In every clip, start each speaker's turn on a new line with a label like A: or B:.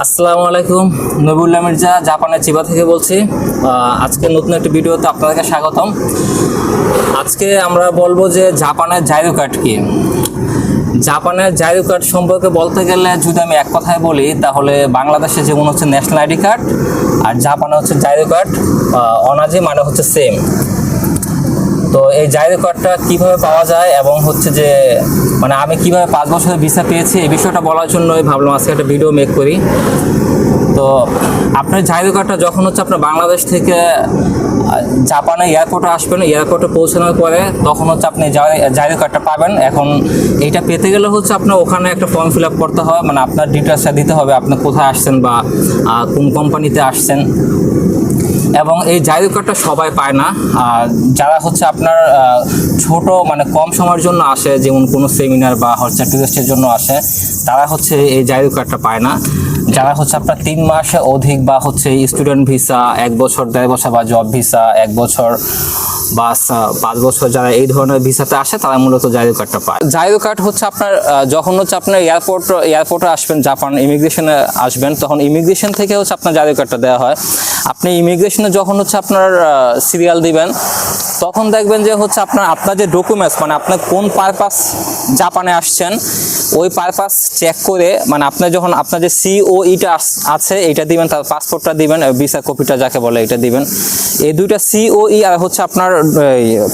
A: আসসালামু আলাইকুম নবুল্লাহ মির্জা, জাপানের চিবা থেকে বলছি। আজকে নতুন একটি ভিডিওতে আপনাদেরকে স্বাগতম। আজকে আমরা বলব যে জাপানের জাইরো কার্ড কি? জাপানের জাইরো কার্ড সম্পর্কে বলতে গেলে যদি আমি এক কথায় বলি, তাহলে বাংলাদেশে যেমন হচ্ছে ন্যাশনাল আইডি কার্ড আর জাপানে হচ্ছে জাইরো কার্ড অনাজি মানে হচ্ছে সেম। তো এই জাইরো কার্ডটা কীভাবে পাওয়া যায় এবং হচ্ছে যে মানে আমি কীভাবে পাঁচ বছরের ভিসা পেয়েছি, এই বিষয়টা বলার জন্যই ভাবলাম আজকে একটা ভিডিও মেক করি। তো আপনার জাইরো কার্ডটা যখন হচ্ছে আপনার বাংলাদেশ থেকে জাপানে এয়ারপোর্টে আসবেন এয়ারপোর্টে পৌঁছানোর পরে তখন হচ্ছে আপনি জাইরো কার্ডটা পাবেন। এখন এইটা পেতে গেলে হচ্ছে আপনার ওখানে একটা ফর্ম ফিল আপ করতে হয় মানে আপনার ডিটেলসটা দিতে হবে, আপনি কোথায় আসছেন বা কোন কোম্পানিতে আসছেন। এবং এই জায়গা কার্ডটা সবাই পায় না। যারা হচ্ছে আপনার ছোট মানে কম সময়ের জন্য আসে, যেমন কোনো সেমিনার বা হচ্ছে টুরিস্টের জন্য আসে তারা হচ্ছে এই জায়গা কার্ডটা পায় না, যারা হচ্ছে আপনার তিন মাসে অধিক বা হচ্ছে স্টুডেন্ট ভিসা এক বছর, দেড় বছর বা জব ভিসা এক বছর বা পাঁচ বছর যারা এই ধরনের ভিসাতে আসে, তারা মূলত জায়গা কার্ডটা পায়। জায়গা কার্ড হচ্ছে আপনার যখন হচ্ছে আপনার এয়ারপোর্ট এয়ারপোর্টে আসবেন, জাপান ইমিগ্রেশনে আসবেন, তখন ইমিগ্রেশন থেকে হচ্ছে আপনার জায়গা কার্ডটা দেওয়া হয়। আপনি ইমিগ্রেশনে যখন হচ্ছে আপনার সিরিয়াল দিবেন, তখন দেখবেন যে হচ্ছে আপনার আপনার যে ডকুমেন্টস মানে আপনার কোন পারপাস জাপানে আসছেন, ওই পারপাস চেক করে মানে আপনার যখন আপনার যে সিওইটা আছে, এটা দিবেন, তার পাসপোর্টটা দিবেন ভিসা কপিটা যাকে বলে এটা দিবেন। এই দুইটা সিওই আর হচ্ছে আপনার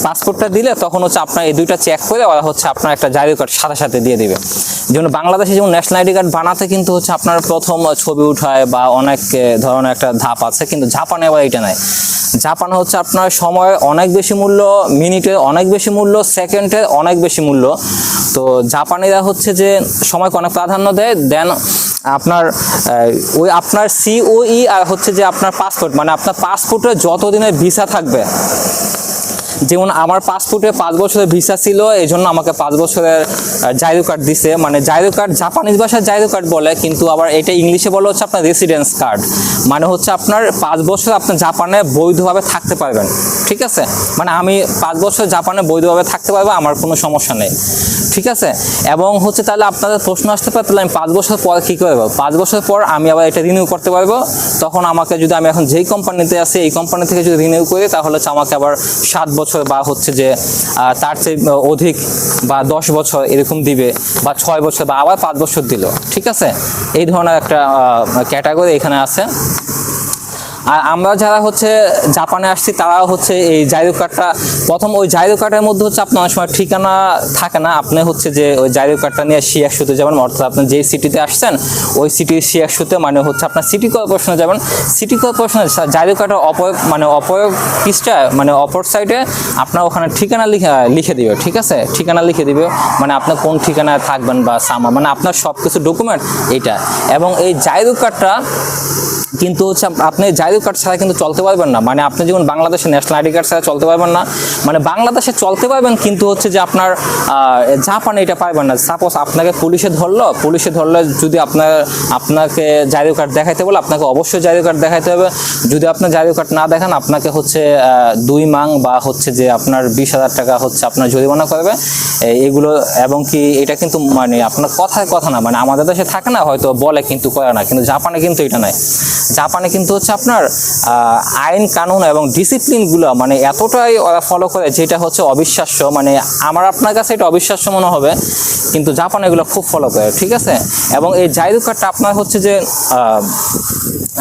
A: পাসপোর্টটা দিলে তখন হচ্ছে আপনার এই দুইটা চেক করে ওরা হচ্ছে আপনার একটা জারি কার্ড সাথে সাথে দিয়ে দিবে। যেমন বাংলাদেশে যেমন ন্যাশনাল আইডি কার্ড বানাতে কিন্তু হচ্ছে আপনার প্রথম ছবি উঠায় বা অনেক ধরনের একটা ধাপ আছে, কিন্তু জাপানে আবার এটা নাই। জাপানে হচ্ছে আপনার সময় অনেক বেশি মূল্য মিনিটে অনেক বেশি মূল্য সেকেন্ডে অনেক বেশি মূল্য। তো জাপানিরা হচ্ছে যে সময়কে অনেক প্রাধান্য দেয় দেন আপনার ওই আপনার সিওই আর হচ্ছে যে আপনার পাসপোর্ট মানে আপনার পাসপোর্টে যতদিনের ভিসা থাকবে। যেমন আমার পাসপোর্টে পাঁচ বছরের ভিসা ছিল এই জন্য আমাকে পাঁচ বছরের জাইরো কার্ড দিছে। মানে জাইরো কার্ড জাপানিজ ভাষায় জাইরো কার্ড বলে, কিন্তু আবার এটা ইংলিশে বলে হচ্ছে আপনার রেসিডেন্স কার্ড মানে হচ্ছে আপনার পাঁচ বছর আপনি জাপানে বৈধভাবে থাকতে পারবেন। ঠিক আছে? মানে আমি পাঁচ বছর জাপানে বৈধভাবে থাকতে পারব, আমার কোনো সমস্যা নেই। ঠিক আছে? এবং হচ্ছে তাহলে আপনাদের প্রশ্ন আসতে পারে, তাহলে আমি পাঁচ বছর পর কী করব? পাঁচ বছর পর আমি আবার এটা রিনিউ করতে পারব। তখন আমাকে যদি আমি এখন যেই কোম্পানিতে আছি, এই কোম্পানি থেকে যদি রিনিউ করি, তাহলে হচ্ছে আমাকে আবার সাত বছর বা হচ্ছে যে তার চেয়ে অধিক বা দশ বছর এরকম দিবে, বা ছয় বছর বা আবার পাঁচ বছর দিল। ঠিক আছে? এই ধরনের একটা ক্যাটাগরি এখানে আছে। আর আমরা যারা হচ্ছে জাপানে আসছি, তারা হচ্ছে এই জাইরো কার্ডটা প্রথম ওই জাইরো কার্ডের মধ্যে হচ্ছে আপনার অনেক সময় ঠিকানা থাকে না। আপনি হচ্ছে যে ওই জাইরো কার্ডটা নিয়ে সি একশোতে যাবেন, অর্থাৎ আপনি যেই সিটিতে আসছেন, ওই সিটির একশোতে মানে হচ্ছে আপনার সিটি কর্পোরেশনে যাবেন। সিটি কর্পোরেশনে জাইরো কার্ডের অপর মানে অপর পিসটা মানে অপর সাইডে আপনার ওখানে ঠিকানা লিখে লিখে দিবে, ঠিক আছে? ঠিকানা লিখে দিবে মানে আপনি কোন ঠিকানায় থাকবেন বা সামা মানে আপনার সব কিছু ডকুমেন্ট এইটা। এবং এই জাইরো কার্ডটা কিন্তু হচ্ছে আপনি জাইরো কার্ড ছাড়া কিন্তু চলতে পারবেন না। মানে আপনি যেমন বাংলাদেশে ন্যাশনাল আইডি কার্ড ছাড়া চলতে পারবেন না মানে বাংলাদেশে চলতে পারবেন কিন্তু হচ্ছে যে আপনার জাপানে এটা পারবেন না। সাপোজ আপনাকে পুলিশে ধরলো, পুলিশে ধরলে যদি আপনার, আপনাকে জাইরো কার্ড দেখাইতে বলে, আপনাকে অবশ্যই জাইরো কার্ড দেখাইতে হবে। যদি আপনার জাইরো কার্ড না দেখান, আপনাকে হচ্ছে দুই মাং বা হচ্ছে যে আপনার বিশ হাজার টাকা হচ্ছে আপনার জরিমানা করবে। এগুলো, এবং কি এটা কিন্তু মানে আপনার কথায় কথা না মানে আমাদের দেশে থাকে না, হয়তো বলে কিন্তু করে না, কিন্তু জাপানে কিন্তু এটা নাই। জাপানে কিন্তু হচ্ছে আপনার আইন কানুন এবং ডিসিপ্লিনগুলো মানে এতটাই ওরা ফলো করে যেটা হচ্ছে অবিশ্বাস্য। মানে আমার আপনার কাছে এটা অবিশ্বাস্য মনে হবে, কিন্তু জাপান এগুলো খুব ফলো করে, ঠিক আছে? এবং এই জাইরো কার্ডটা আপনার হচ্ছে যে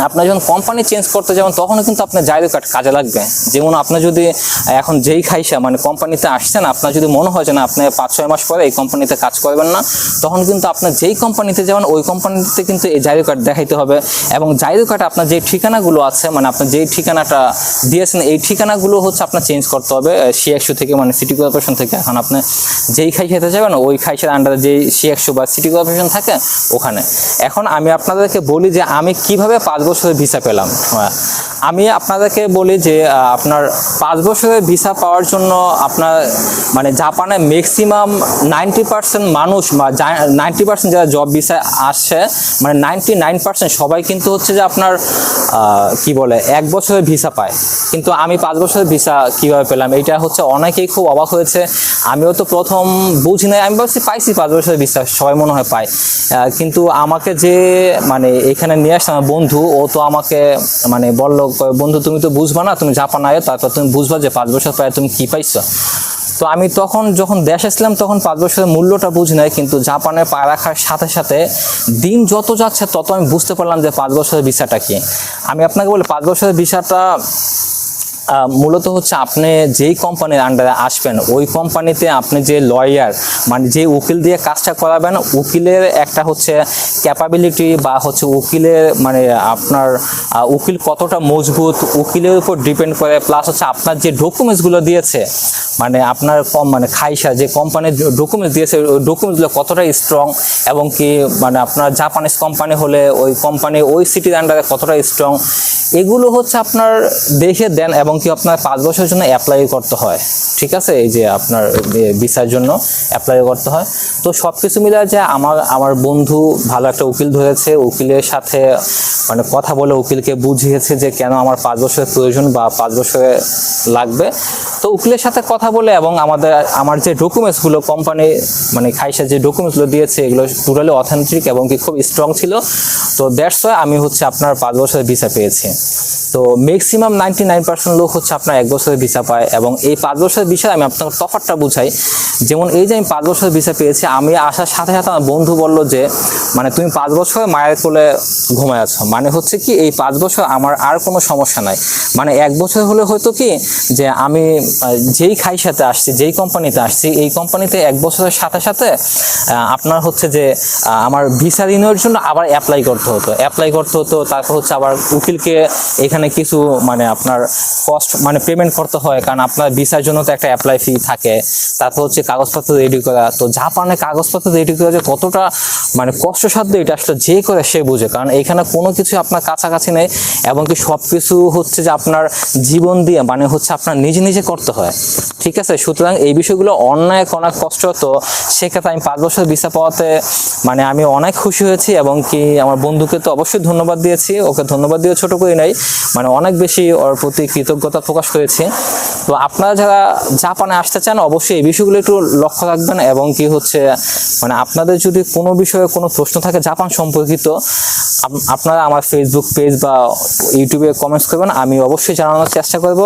A: আপনার যখন কোম্পানি চেঞ্জ করতে যাবেন, তখনও কিন্তু আপনার জাইরো কার্ড কাজে লাগবে। যেমন আপনি যদি এখন যেই খাইসা মানে কোম্পানিতে আসছেন, আপনার যদি মনে হয় যে না, আপনি পাঁচ ছয় মাস পরে এই কোম্পানিতে কাজ করবেন না, তখন কিন্তু আপনার যেই কোম্পানিতে যাবেন, ওই কোম্পানিতে কিন্তু এই জাইরো কার্ড দেখাইতে হবে। এবং জাইরো কার্ড আপনার যে ঠিকানাগুলো আছে মানে আপনার যে ঠিকানাটা দিয়েছেন, এই ঠিকানাগুলো হচ্ছে আপনার চেঞ্জ করতে হবে সি একশো থেকে মানে সিটি কর্পোরেশন থেকে। এখন আপনি যেই খাই খেতে যাবেন, ওই খাইসের আন্ডারে যেই সি একশো বা সিটি কর্পোরেশন থাকে, ওখানে। এখন আমি আপনাদেরকে বলি যে আমি কীভাবে পাঁচ বছরের ভিসা পেলাম। আমি আপনাদেরকে বলি যে আপনার পাঁচ বছরের ভিসা পাওয়ার জন্য আপনার মানে জাপানে ম্যাক্সিমাম নাইনটি পার্সেন্ট মানুষ বা নাইনটি পার্সেন্ট যারা জব ভিসা আসছে মানে নাইনটি নাইন পার্সেন্ট সবাই কিন্তু হচ্ছে যে আপনার কি বলে, এক বছরের ভিসা পায়। কিন্তু আমি পাঁচ বছরের ভিসা কীভাবে পেলাম? এটা হচ্ছে অনেকেই খুব অবাক হয়েছে। আমিও তো প্রথম বুঝি নাই। আমি ভাবছি পাইছি পাঁচ বছরের ভিসা সবাই মনে হয় পায়। কিন্তু আমাকে যে মানে এখানে নিয়ে আসছে আমার বন্ধু, ও তো আমাকে মানে বলল বন্ধু, তুমি তো বুঝবা না, তুমি জাপান আয়, তারপর তুমি বুঝবা যে পাঁচ বছর পরে তুমি কী পাইছো। তো আমি তখন যখন দেশ ছিলাম, তখন পাঁচ বছরের মূল্যটা বুঝি নাই, কিন্তু জাপানে পা রাখার সাথে সাথে দিন যত যাচ্ছে তত আমি বুঝতে পারলাম যে পাঁচ বছরের ভিসাটা কি। আমি আপনাকে বলি, পাঁচ বছরের ভিসাটা মূলত হচ্ছে আপনি যেই কোম্পানির আন্ডারে আসবেন, ওই কোম্পানিতে আপনি যে লয়ার মানে যে উকিল দিয়ে কাজটা করাবেন, উকিলের একটা হচ্ছে ক্যাপাবিলিটি বা হচ্ছে উকিলের মানে আপনার উকিল কতটা মজবুত, উকিলের উপর ডিপেন্ড করে প্লাস হচ্ছে আপনার যে ডকুমেন্টসগুলো দিয়েছে মানে আপনার কম মানে খাইসা যে কোম্পানির ডকুমেন্টস দিয়েছে, ওই ডকুমেন্টসগুলো কতটা স্ট্রং এবং কি মানে আপনার জাপানিজ কোম্পানি হলে ওই কোম্পানি ওই সিটির আন্ডারে কতটা স্ট্রং এগুলো হচ্ছে আপনার দেখে দেন এবং কি আপনার পাঁচ বছরের জন্য অ্যাপ্লাই করতে হয়। ঠিক আছে? এই যে আপনার ভিসার জন্য অ্যাপ্লাই করতে হয়। তো সব কিছু মিলে যে আমার আমার বন্ধু ভালো একটা উকিল ধরেছে। উকিলের সাথে মানে কথা বলে উকিলকে বুঝিয়েছে যে কেন আমার পাঁচ বছরের প্রয়োজন বা পাঁচ বছরে লাগবে। তো উকিলের সাথে কথা বলে এবং আমাদের, আমার যে ডকুমেন্টসগুলো কোম্পানি মানে খাইসা যে ডকুমেন্টসগুলো দিয়েছে, এগুলো টোটালি অথেন্টিক এবং কি খুব স্ট্রং ছিল। তো দ্যাটস আমি হচ্ছে আপনার পাঁচ বছরের ভিসা পেয়েছি। তো ম্যাক্সিমাম নাইনটি নাইন পার্সেন্ট লোক হচ্ছে আপনার এক বছরের ভিসা পায় এবং এই পাঁচ বছরের ভিসা আমি আপনাকে তফাৎটা বুঝাই। যেমন এই যে আমি পাঁচ বছরের ভিসা পেয়েছি, আমি আসার সাথে সাথে আমার বন্ধু বলল যে মানে তুমি পাঁচ বছর মায়ের কোলে ঘুমায় আছো। মানে হচ্ছে কি, এই পাঁচ বছর আমার আর কোনো সমস্যা নাই। মানে এক বছর হলে হয়তো কি, যে আমি, যেই খাই সাথে আসছি, যেই কোম্পানিতে আসছি, এই কোম্পানিতে এক বছরের সাথে সাথে আপনার হচ্ছে যে আমার ভিসা রিনিউর জন্য আবার অ্যাপ্লাই করতে হতো। অ্যাপ্লাই করতে হতো, তারপর হচ্ছে আবার উকিলকে এখানে কিছু মানে আপনার কস্ট মানে পেমেন্ট করতে হয়, কারণ আপনার ভিসার জন্য তো একটা অ্যাপ্লাই ফি থাকে। তারপর হচ্ছে কাগজপত্র রেডি করা। তো জাপানে কাগজপত্র রেডি করা যে কতটা মানে কষ্টসাধ্য, এটা আসলে যে করে সে বুঝে। কারণ এখানে কোনো কিছু আপনার কাছাকাছি নেই এবং কি সব কিছু হচ্ছে যে আপনার জীবন দিয়ে মানে হচ্ছে আপনার নিজে নিজে করতে হয়। ঠিক আছে? সুতরাং এই বিষয়গুলো অন্যায় অনেক কষ্ট তো সেক্ষেত্রে আমি পাঁচ বছর ভিসা পাওয়াতে মানে আমি অনেক খুশি হয়েছি এবং কি আমার বন্ধুকে তো অবশ্যই ধন্যবাদ দিয়েছি। ওকে ধন্যবাদ দিয়ে ছোট করি নাই। মানে অনেক বেশি ওর প্রতি কৃতজ্ঞতা প্রকাশ করেছি। তো আপনারা যারা জাপানে আসতে চান, অবশ্যই এই বিষয়গুলো একটু লক্ষ্য রাখবেন এবং কি হচ্ছে মানে আপনাদের যদি কোনো বিষয়ে কোনো প্রশ্ন থাকে জাপান সম্পর্কিত আপনারা আমার ফেসবুক পেজ বা ইউটিউবে কমেন্টস করবেন, আমি অবশ্যই জানানোর চেষ্টা করব।